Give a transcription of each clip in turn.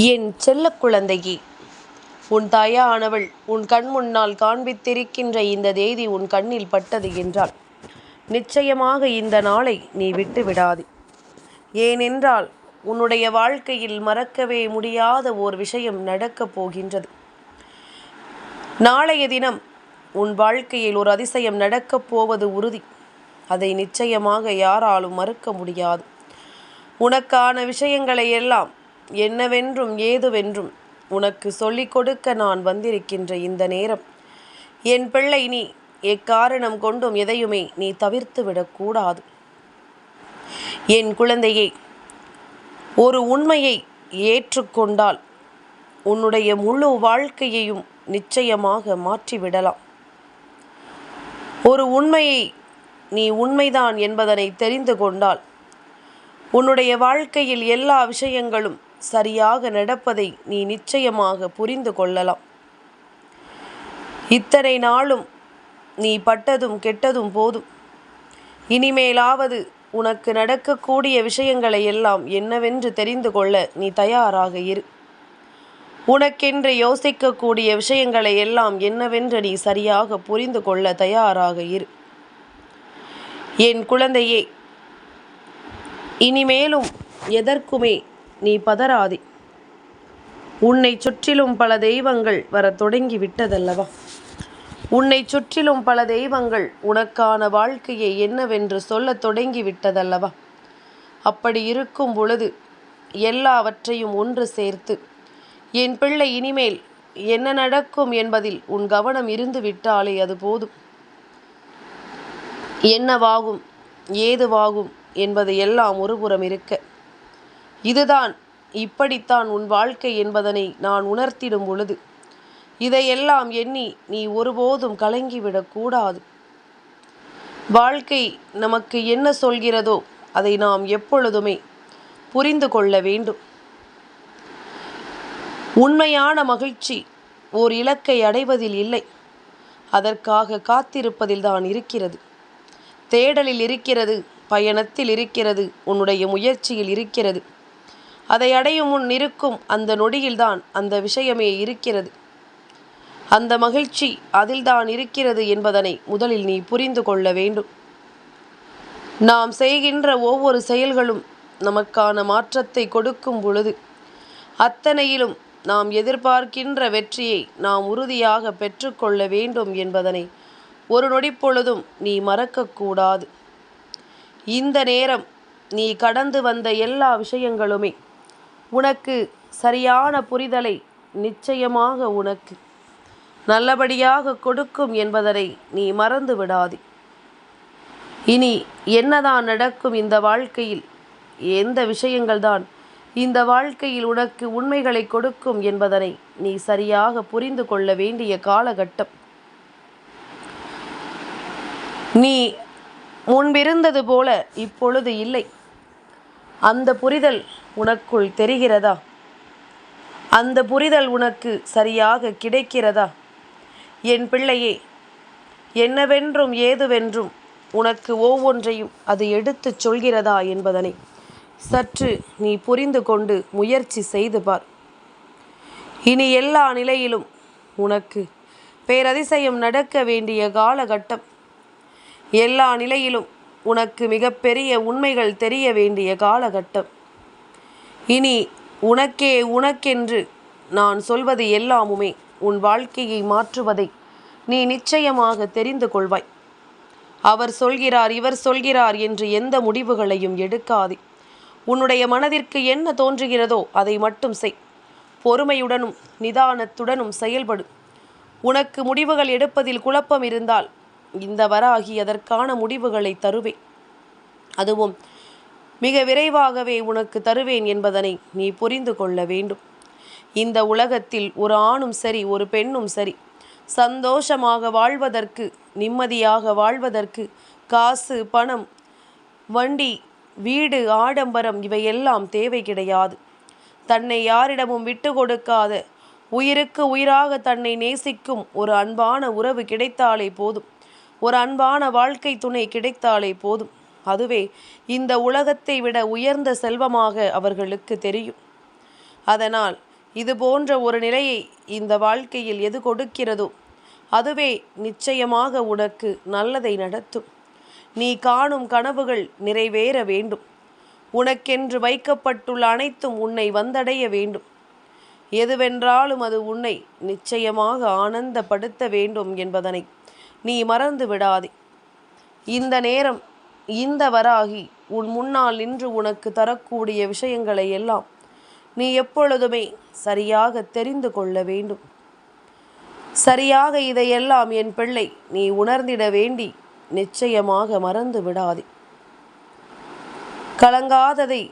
என் செல்ல குழந்தையே உன் தாயானவள் உன் கண் முன்னால் காண்பித்திருக்கின்ற இந்த தேதி உன் கண்ணில் பட்டது என்றால் நிச்சயமாக இந்த நாளை நீ விட்டு விடாது. ஏனென்றால் உன்னுடைய வாழ்க்கையில் மறக்கவே முடியாத ஓர் விஷயம் நடக்கப் போகின்றது. நாளைய தினம் உன் வாழ்க்கையில் ஒரு அதிசயம் நடக்கப் போவது உறுதி. அதை நிச்சயமாக யாராலும் மறுக்க முடியாது. உனக்கான விஷயங்களை எல்லாம் என்னவென்றும் ஏதுவென்றும் உனக்கு சொல்லிக் கொடுக்க நான் வந்திருக்கின்ற இந்த நேரம். என் பிள்ளை நீ எக்காரணம் கொண்டும் எதையுமே நீ தவிர்த்து விடக்கூடாது என் குழந்தையே ஒரு உண்மையை ஏற்றுக்கொண்டால் உன்னுடைய முழு வாழ்க்கையையும் நிச்சயமாக மாற்றிவிடலாம். ஒரு உண்மையை நீ உண்மைதான் என்பதனை தெரிந்து கொண்டால் உன்னுடைய வாழ்க்கையில் எல்லா விஷயங்களும் சரியாக நடப்பதை நீ நிச்சயமாக புரிந்து கொள்ளலாம். இத்தனை நாளும் நீ பட்டதும் கெட்டதும் போதும். இனிமேலாவது உனக்கு நடக்கக்கூடிய விஷயங்களை எல்லாம் என்னவென்று தெரிந்து கொள்ள நீ தயாராக இரு. உனக்கென்று யோசிக்கக்கூடிய விஷயங்களை எல்லாம் என்னவென்று நீ சரியாக புரிந்து கொள்ள தயாராக இரு. என் குழந்தையே இனிமேலும் எதற்குமே நீ பதறாதே. உன்னை சுற்றிலும் பல தெய்வங்கள் வரத் தொடங்கி விட்டதல்லவா உன்னை சுற்றிலும் பல தெய்வங்கள் உனக்கான வாழ்க்கையை என்னவென்று சொல்லத் தொடங்கி விட்டதல்லவா அப்படி இருக்கும் பொழுது எல்லாவற்றையும் ஒன்று சேர்த்து என் பிள்ளை இனிமேல் என்ன நடக்கும் என்பதில் உன் கவனம் இருந்து விட்டாலே அது போதும். என்னவாகும் ஏதுவாகும் என்பது எல்லாம் ஒருபுறம் இருக்க. இதுதான் இப்படித்தான் உன் வாழ்க்கை என்பதனை நான் உணர்த்திடும் பொழுது. இதையெல்லாம் எண்ணி நீ ஒருபோதும் கலங்கிவிடக்கூடாது வாழ்க்கை நமக்கு என்ன சொல்கிறதோ அதை நாம் எப்பொழுதுமே புரிந்து கொள்ள வேண்டும். உண்மையான மகிழ்ச்சி ஓர் இலக்கை அடைவதில் இல்லை. அதற்காக காத்திருப்பதில் தான் இருக்கிறது. தேடலில் இருக்கிறது பயணத்தில் இருக்கிறது உன்னுடைய முயற்சியில் இருக்கிறது. அதை அடையும் முன் இருக்கும் அந்த நொடியில்தான் அந்த விஷயமே இருக்கிறது. அந்த மகிழ்ச்சி அதில்தான் இருக்கிறது என்பதனை முதலில் நீ புரிந்து கொள்ள வேண்டும். நாம் செய்கின்ற ஒவ்வொரு செயல்களும் நமக்கான மாற்றத்தை கொடுக்கும் பொழுது அத்தனையிலும் நாம் எதிர்பார்க்கின்ற வெற்றியை நாம் உறுதியாக பெற்றுக்கொள்ள வேண்டும் என்பதனை ஒரு நொடி பொழுதும் நீ மறக்கக்கூடாது. இந்த நேரம் நீ கடந்து வந்த எல்லா விஷயங்களுமே உனக்கு சரியான புரிதலை நிச்சயமாக உனக்கு நல்லபடியாக கொடுக்கும் என்பதனை நீ மறந்து விடாதே. இனி என்னதான் நடக்கும் இந்த வாழ்க்கையில்? எந்த விஷயங்கள் தான் இந்த வாழ்க்கையில் உனக்கு உண்மைகளை கொடுக்கும் என்பதனை நீ சரியாக புரிந்து கொள்ள வேண்டிய காலகட்டம். நீ முன்பிருந்தது போல இப்பொழுது இல்லை. அந்த புரிதல் உனக்குள் தெரிகிறதா? அந்த புரிதல் உனக்கு சரியாக கிடைக்கிறதா? என் பிள்ளையே என்னவென்றும் ஏதுவென்றும் உனக்கு ஒவ்வொன்றையும் அது எடுத்துச் சொல்கிறதா என்பதனை சற்று நீ புரிந்து கொண்டு முயற்சி செய்து பார். இனி எல்லா நிலையிலும் உனக்கு பேரதிசயம் நடக்க வேண்டிய காலகட்டம். எல்லா நிலையிலும் உனக்கு மிகப்பெரிய உண்மைகள் தெரிய வேண்டிய காலகட்டம். இனி உனக்கே உனக்கென்று நான் சொல்வது எல்லாமுமே உன் வாழ்க்கையை மாற்றுவதை நீ நிச்சயமாக தெரிந்து கொள்வாய். அவர் சொல்கிறார் இவர் சொல்கிறார் என்று எந்த முடிவுகளையும் எடுக்காதே. உன்னுடைய மனதிற்கு என்ன தோன்றுகிறதோ அதை மட்டும் செய். பொறுமையுடனும் நிதானத்துடனும் செயல்படு. உனக்கு முடிவுகள் எடுப்பதில் குழப்பம் இருந்தால் இந்த வராகி அதற்கான முடிவுகளை தருவேன் அதுவும் மிக விரைவாகவே உனக்கு தருவேன் என்பதனை நீ புரிந்து கொள்ள வேண்டும். இந்த உலகத்தில் ஒரு ஆணும் சரி ஒரு பெண்ணும் சரி. சந்தோஷமாக வாழ்வதற்கு நிம்மதியாக வாழ்வதற்கு காசு பணம் வண்டி வீடு ஆடம்பரம் இவையெல்லாம் தேவை கிடையாது. தன்னை யாரிடமும் விட்டு கொடுக்காத உயிருக்கு உயிராக தன்னை நேசிக்கும் ஒரு அன்பான உறவு கிடைத்தாலே போதும். ஒரு அன்பான வாழ்க்கை துணை கிடைத்தாலே போதும். அதுவே இந்த உலகத்தை விட உயர்ந்த செல்வமாக அவர்களுக்கு தெரியும். அதனால் இது போன்ற ஒரு நிலையை இந்த வாழ்க்கையில் எது கொடுக்கிறதோ அதுவே நிச்சயமாக உனக்கு நல்லதை நடத்தும். நீ காணும் கனவுகள் நிறைவேற வேண்டும். உனக்கென்று வைக்கப்பட்டுள்ள அனைத்தும் உன்னை வந்தடைய வேண்டும். எதுவென்றாலும் அது உன்னை நிச்சயமாக ஆனந்தப்படுத்த வேண்டும் என்பதனை நீ மறந்து விடாதே. இந்த நேரம் இந்த வராகி உன் முன்னால் நின்று உனக்கு தரக்கூடிய விஷயங்களை எல்லாம் நீ எப்பொழுதுமே சரியாக தெரிந்து கொள்ள வேண்டும். சரியாக இதையெல்லாம் என் பிள்ளை நீ உணர்ந்திட வேண்டி நிச்சயமாக மறந்து விடாதே. கலங்காததை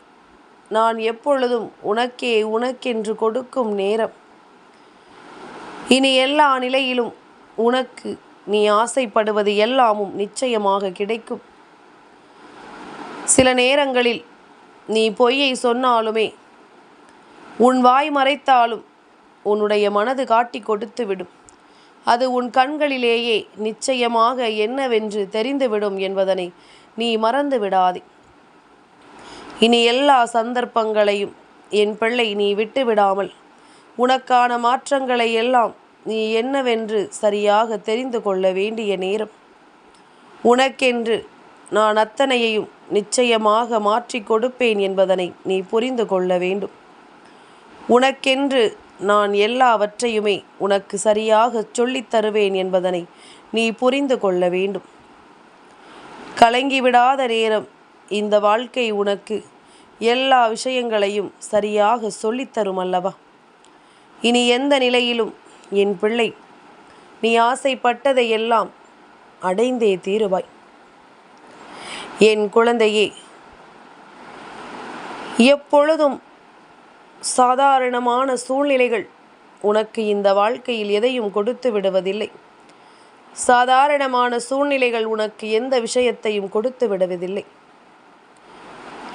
நான் எப்பொழுதும் உனக்கே உனக்கென்று கொடுக்கும் நேரம். இனி எல்லா நிலையிலும் உனக்கு நீ ஆசைப்படுவது எல்லாமும் நிச்சயமாக கிடைக்கும். சில நேரங்களில் நீ பொய்யை சொன்னாலுமே உன் வாய் மறைத்தாலும் உன்னுடைய மனது காட்டி கொடுத்து விடும். அது உன் கண்களிலேயே நிச்சயமாக என்னவென்று தெரிந்துவிடும் என்பதனை நீ மறந்து விடாதே. இனி எல்லா சந்தர்ப்பங்களையும் என் பிள்ளை நீ விட்டு விடாமல் உனக்கான மாற்றங்களை எல்லாம் நீ என்னவென்று சரியாக தெரிந்து கொள்ள வேண்டிய நேரம். உனக்கென்று நான் அத்தனையையும் நிச்சயமாக மாற்றி கொடுப்பேன் என்பதனை நீ புரிந்து கொள்ள வேண்டும். உனக்கென்று நான் எல்லாவற்றையுமே உனக்கு சரியாக சொல்லித் தருவேன் என்பதனை நீ புரிந்து கொள்ள வேண்டும். கலங்கிவிடாத நேரம் இந்த வாழ்க்கை உனக்கு எல்லா விஷயங்களையும் சரியாக சொல்லித்தரும் அல்லவா இனி எந்த நிலையிலும் என் பிள்ளை நீ ஆசைப்பட்டதை எல்லாம் அடைந்தே தீருவாய். என் குழந்தையே எப்பொழுதும் சாதாரணமான சூழ்நிலைகள் உனக்கு இந்த வாழ்க்கையில் எதையும் கொடுத்து விடுவதில்லை. சாதாரணமான சூழ்நிலைகள் உனக்கு எந்த விஷயத்தையும் கொடுத்து விடுவதில்லை.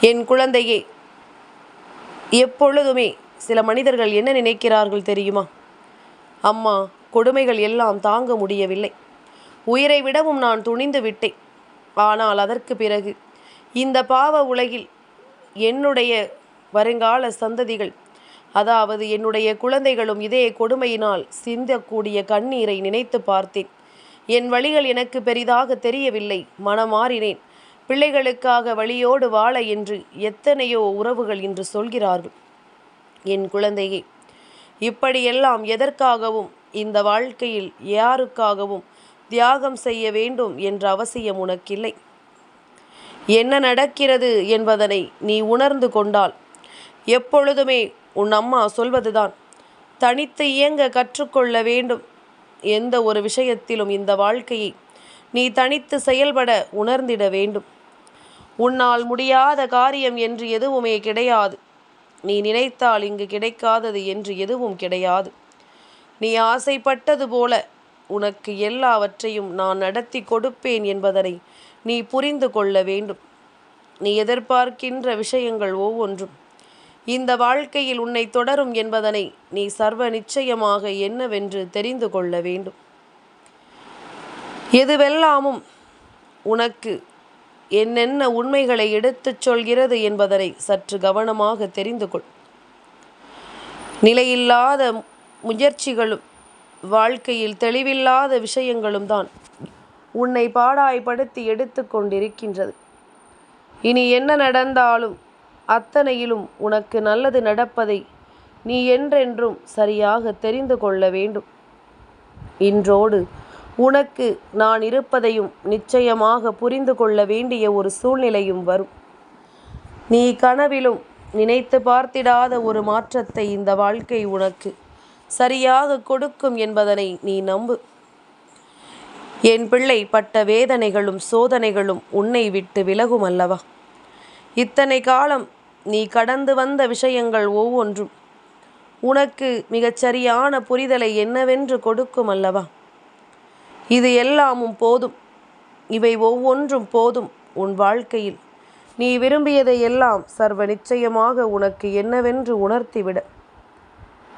என் குழந்தையே எப்பொழுதுமே சில மனிதர்கள் என்ன நினைக்கிறார்கள் தெரியுமா? அம்மா கொடுமைகள் எல்லாம் தாங்க முடியவில்லை. உயிரை விடவும் நான் துணிந்து விட்டேன். ஆனால் அதற்கு பிறகு இந்த பாவ உலகில் என்னுடைய வருங்கால சந்ததிகள் அதாவது என்னுடைய குழந்தைகளும் இதே கொடுமையினால் சிந்தக்கூடிய கண்ணீரை நினைத்து பார்த்தேன். என் வழிகள் எனக்கு பெரிதாக தெரியவில்லை. மனமாறினேன். பிள்ளைகளுக்காக வழியோடு வாழ என்று எத்தனையோ உறவுகள் இன்று சொல்கிறார்கள். என் குழந்தையே இப்படியெல்லாம் எதற்காகவும் இந்த வாழ்க்கையில் யாருக்காகவும் தியாகம் செய்ய வேண்டும் என்ற அவசியம் உனக்கில்லை. என்ன நடக்கிறது என்பதனை நீ உணர்ந்து கொண்டால் எப்பொழுதுமே உன் அம்மா சொல்வதுதான் தனித்து இயங்க கற்றுக்கொள்ள வேண்டும். எந்த ஒரு விஷயத்திலும் இந்த வாழ்க்கையை நீ தனித்து செயல்பட உணர்ந்திட வேண்டும். உன்னால் முடியாத காரியம் என்று எதுவுமே கிடையாது. நீ நினைத்தால் இங்கு கிடைக்காதது என்று எதுவும் கிடையாது. நீ ஆசைப்பட்டது போல உனக்கு எல்லாவற்றையும் நான் நடத்தி கொடுப்பேன் என்பதனை நீ புரிந்து கொள்ள வேண்டும். நீ எதிர்பார்க்கின்ற விஷயங்கள் ஒவ்வொன்றும் இந்த வாழ்க்கையில் உன்னை தொடரும் என்பதனை நீ சர்வ நிச்சயமாக என்னவென்று தெரிந்து கொள்ள வேண்டும். எதுவெல்லாமும் உனக்கு என்னென்ன உண்மைகளை எடுத்துச் சொல்கிறது என்பதனை சற்று கவனமாக தெரிந்து கொள். நிலையில்லாத முயற்சிகளும் வாழ்க்கையில் தெளிவில்லாத விஷயங்களும் தான் உன்னை பாடாய்படுத்தி எடுத்து கொண்டிருக்கின்றது. இனி என்ன நடந்தாலும் அத்தனையிலும் உனக்கு நல்லது நடப்பதை நீ என்றென்றும் சரியாக தெரிந்து கொள்ள வேண்டும். இன்றோடு உனக்கு நான் இருப்பதையும் நிச்சயமாக புரிந்து கொள்ள வேண்டிய ஒரு சூழ்நிலையும் வரும். நீ கனவிலும் நினைத்து பார்த்திடாத ஒரு மாற்றத்தை இந்த வாழ்க்கை உனக்கு சரியாக கொடுக்கும் என்பதனை நீ நம்பு. என் பிள்ளை பட்ட வேதனைகளும் சோதனைகளும் உன்னை விட்டு விலகும் அல்லவா இத்தனை காலம் நீ கடந்து வந்த விஷயங்கள் ஒவ்வொன்றும் உனக்கு மிகச்சரியான புரிதலை என்னவென்று கொடுக்கும் அல்லவா இது எல்லாமும் போதும். இவை ஒவ்வொன்றும் போதும் உன் வாழ்க்கையில். நீ விரும்பியதை எல்லாம் சர்வ நிச்சயமாக உனக்கு என்னவென்று உணர்த்திவிட.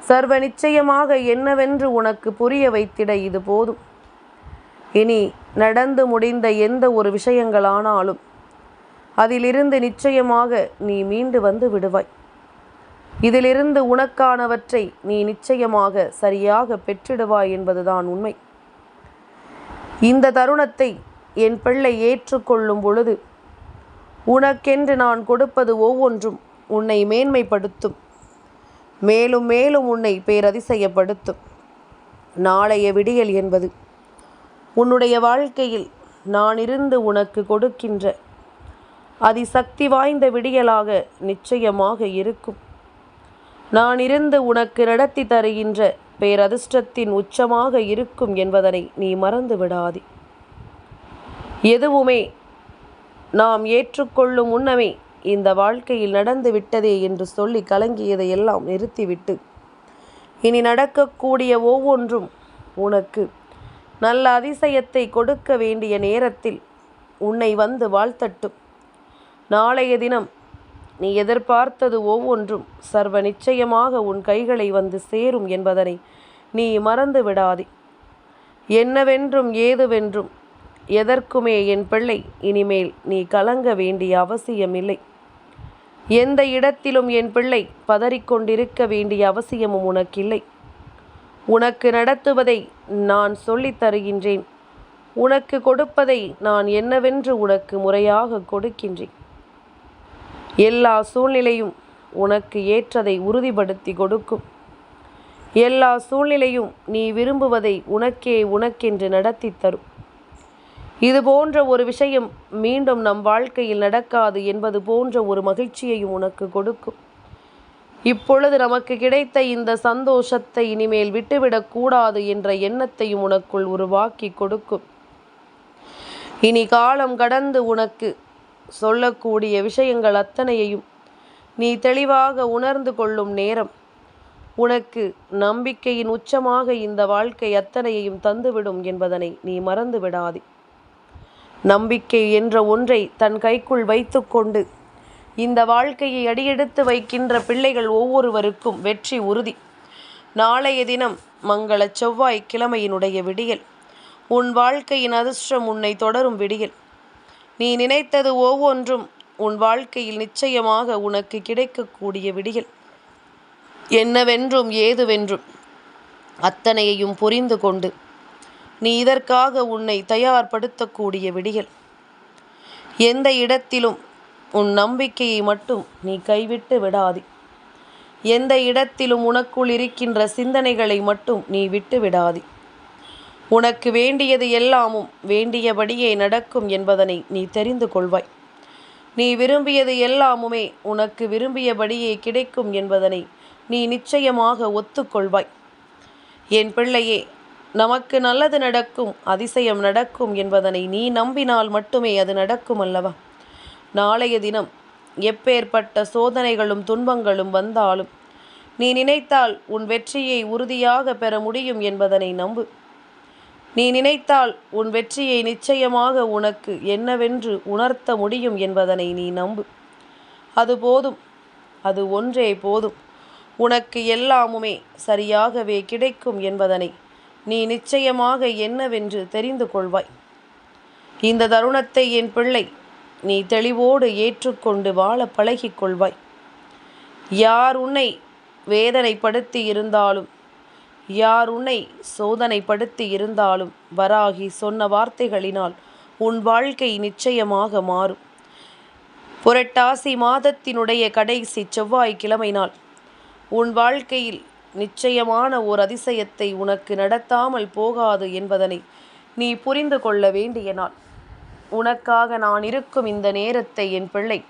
சர்வ நிச்சயமாக என்னவென்று உனக்கு புரிய வைத்திட இது போதும். இனி நடந்து முடிந்த எந்த ஒரு விஷயங்களானாலும் அதிலிருந்து நிச்சயமாக நீ மீண்டு வந்து விடுவாய். இதிலிருந்து உனக்கானவற்றை நீ நிச்சயமாக சரியாக பெற்றிடுவாய் என்பதுதான் உண்மை. இந்த தருணத்தை என் பிள்ளை ஏற்றுக்கொள்ளும் பொழுது உனக்கென்று நான் கொடுப்பது ஒவ்வொன்றும் உன்னை மேன்மைப்படுத்தும். மேலும் மேலும் உன்னை பேரதிசயப்படுத்தும். நாளைய விடியல் என்பது உன்னுடைய வாழ்க்கையில் நான் இருந்து உனக்கு கொடுக்கின்ற அதிசக்தி வாய்ந்த விடியலாக நிச்சயமாக இருக்கும். நான் இருந்து உனக்கு நடத்தி தருகின்ற பேரதிர்ஷ்டத்தின் உச்சமாக இருக்கும் என்பதனை நீ மறந்து விடாதே. எதுவுமே நாம் ஏற்றுக்கொள்ளும் முன்னமே இந்த வாழ்க்கையில் நடந்து விட்டதே என்று சொல்லி கலங்கியதை எல்லாம் நிறுத்திவிட்டு இனி நடக்கக்கூடிய ஒவ்வொன்றும் உனக்கு நல்ல அதிசயத்தை கொடுக்க வேண்டிய நேரத்தில் உன்னை வந்து வாழ்த்தட்டும். நாளைய தினம் நீ எதிர்பார்த்தது ஒவ்வொன்றும் சர்வ நிச்சயமாக உன் கைகளை வந்து சேரும் என்பதனை நீ மறந்து விடாதே. என்னவென்றும் ஏதுவென்றும் எதற்குமே என் பிள்ளை இனிமேல் நீ கலங்க வேண்டிய அவசியமில்லை. எந்த இடத்திலும் என் பிள்ளை பதறிக்கொண்டிருக்க வேண்டிய அவசியமும் உனக்கில்லை. உனக்கு நடத்துவதை நான் சொல்லித் தருகின்றேன். உனக்கு கொடுப்பதை நான் என்னவென்று உனக்கு முறையாக கொடுக்கின்றேன். எல்லா சூழ்நிலையும் உனக்கு ஏற்றதை உறுதிப்படுத்தி கொடுக்கும். எல்லா சூழ்நிலையும் நீ விரும்புவதை உனக்கே உனக்கென்று நடத்தி தரும். இது போன்ற ஒரு விஷயம் மீண்டும் நம் வாழ்க்கையில் நடக்காது என்பது போன்ற ஒரு மகிழ்ச்சியையும் உனக்கு கொடுக்கும். இப்பொழுது நமக்கு கிடைத்த இந்த சந்தோஷத்தை இனிமேல் விட்டுவிடக்கூடாது என்ற எண்ணத்தையும் உனக்குள் உருவாக்கி கொடுக்கும். இனி காலம் கடந்து உனக்கு சொல்லக்கூடிய விஷயங்கள் அத்தனையையும் நீ தெளிவாக உணர்ந்து கொள்ளும் நேரம். உனக்கு நம்பிக்கையின் உச்சமாக இந்த வாழ்க்கை அத்தனையையும் தந்துவிடும் என்பதனை நீ மறந்து விடாதே. நம்பிக்கை என்ற ஒன்றை தன் கைக்குள் வைத்துக்கொண்டு இந்த வாழ்க்கையை அடியெடுத்து வைக்கின்ற பிள்ளைகள் ஒவ்வொருவருக்கும் வெற்றி உறுதி. நாளைய தினம் மங்கள செவ்வாய் கிழமையினுடைய விடியல். உன் வாழ்க்கையின் அதிர்ஷ்டம் உன்னை தொடரும் விடியல். நீ நினைத்தது ஒவ்வொன்றும் உன் வாழ்க்கையில் நிச்சயமாக உனக்கு கிடைக்கக்கூடிய விடியல். என்னவென்றும் ஏதுவென்றும் அத்தனையையும் புரிந்து கொண்டு நீ இதற்காக உன்னை தயார்படுத்தக்கூடிய விடியல். எந்த இடத்திலும் உன் நம்பிக்கையை மட்டும் நீ கைவிட்டு விடாதே. எந்த இடத்திலும் உனக்குள் இருக்கின்ற சிந்தனைகளை மட்டும் நீ விட்டு விடாதே. உனக்கு வேண்டியது எல்லாமும் வேண்டியபடியே நடக்கும் என்பதனை நீ தெரிந்து கொள்வாய். நீ விரும்பியது எல்லாமுமே உனக்கு விரும்பியபடியே கிடைக்கும் என்பதனை நீ நிச்சயமாக ஒத்துக்கொள்வாய். என் பிள்ளையே நமக்கு நல்லது நடக்கும் அதிசயம் நடக்கும் என்பதனை நீ நம்பினால் மட்டுமே அது நடக்கும் அல்லவா? நாளைய தினம் எப்பேற்பட்ட சோதனைகளும் துன்பங்களும் வந்தாலும் நீ நினைத்தால் உன் வெற்றியை உறுதியாக பெற முடியும் என்பதனை நம்பு. நீ நினைத்தால் உன் வெற்றியை நிச்சயமாக உனக்கு என்னவென்று உணர்த்த முடியும் என்பதனை நீ நம்பு. அது போதும். அது ஒன்றே போதும். உனக்கு எல்லாமுமே சரியாகவே கிடைக்கும் என்பதனை நீ நிச்சயமாக என்னவென்று தெரிந்து கொள்வாய். இந்த தருணத்தை என் பிள்ளை நீ தெளிவோடு ஏற்றுக்கொண்டு வாழ பழகிக் கொள்வாய். யார் உன்னை வேதனைப்படுத்தி இருந்தாலும் யார் உன்னை சோதனைப்படுத்தி இருந்தாலும் வராகி சொன்ன வார்த்தைகளினால் உன் வாழ்க்கை நிச்சயமாக மாறும். புரட்டாசி மாதத்தினுடைய கடைசி செவ்வாய்க்கிழமை நாள் உன் வாழ்க்கையில் நிச்சயமான ஓர் அதிசயத்தை உனக்கு நடத்தாமல் போகாது என்பதனை நீ புரிந்து கொள்ள வேண்டிய நாள். உனக்காக நான் இருக்கும் இந்த நேரத்தை என் பிள்ளை.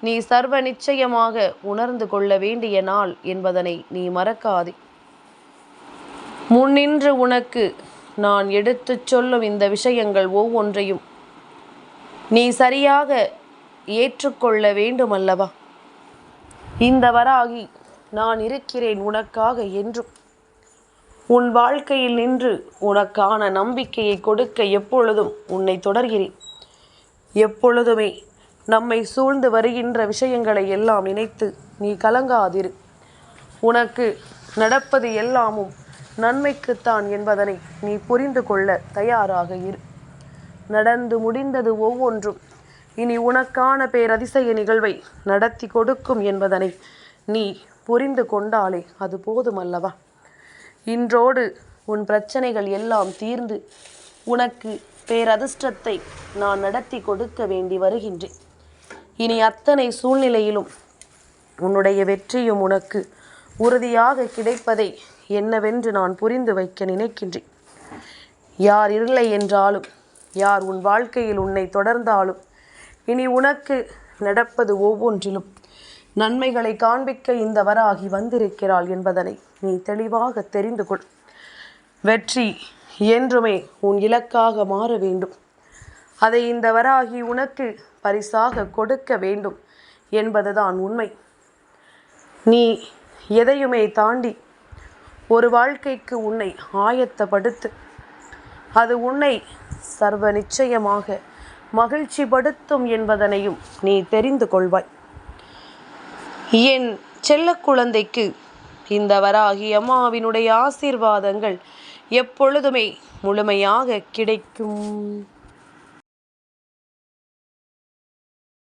நீ சர்வ நிச்சயமாக உணர்ந்து கொள்ள வேண்டிய நாள் என்பதனை நீ மறக்காதே. முன்னின்று உனக்கு நான் எடுத்துச் சொல்லும் இந்த விஷயங்கள் ஒவ்வொன்றையும் நீ சரியாக ஏற்றுக்கொள்ள வேண்டுமல்லவா? இந்த வராகி நான் இருக்கிறேன் உனக்காக என்றும் உன் வாழ்க்கையில் நின்று உனக்கான நம்பிக்கையை கொடுக்க எப்பொழுதும் உன்னை தொடர்கிறேன். எப்பொழுதுமே நம்மை சூழ்ந்து வருகின்ற விஷயங்களை எல்லாம் நினைத்து நீ கலங்காதிரு. உனக்கு நடப்பது எல்லாமும் நன்மைக்குத்தான் என்பதனை நீ புரிந்து கொள்ள தயாராக இரு. நடந்து முடிந்தது ஒவ்வொன்றும். இனி உனக்கான பேரதிசய நிகழ்வை நடத்தி கொடுக்கும் என்பதனை நீ புரிந்து கொண்டாலே அது போதுமல்லவா? இன்றோடு உன் பிரச்சனைகள் எல்லாம் தீர்ந்து உனக்கு பேரதிர்ஷ்டத்தை நான் நடத்தி கொடுக்க வேண்டி வருகின்றேன். இனி அத்தனை சூழ்நிலையிலும் உன்னுடைய வெற்றியும் உனக்கு உறுதியாக கிடைப்பதை என்னவென்று நான் புரிந்து வைக்க நினைக்கின்றேன். யார் இல்லை என்றாலும் யார் உன் வாழ்க்கையில் உன்னை தொடர்ந்தாலும் இனி உனக்கு நடப்பது ஒவ்வொன்றிலும் நன்மைகளை காண்பிக்க இந்த வராகி வந்திருக்கிறாள் என்பதனை நீ தெளிவாக தெரிந்து கொள். வெற்றி என்றுமே உன் இலக்காக மாற வேண்டும். அதை இந்த வராகி உனக்கு பரிசாக கொடுக்க வேண்டும் என்பதுதான் உண்மை. நீ எதையுமே தாண்டி ஒரு வாழ்க்கைக்கு உன்னை ஆயத்தப்படுத்து. அது உன்னை சர்வ நிச்சயமாக மகிழ்ச்சிப்படுத்தும் என்பதனையும் நீ தெரிந்து கொள்வாய். என் செல்ல குழந்தைக்கு இந்த வராகி அம்மாவினுடைய ஆசீர்வாதங்கள் எப்பொழுதுமே முழுமையாக கிடைக்கும்.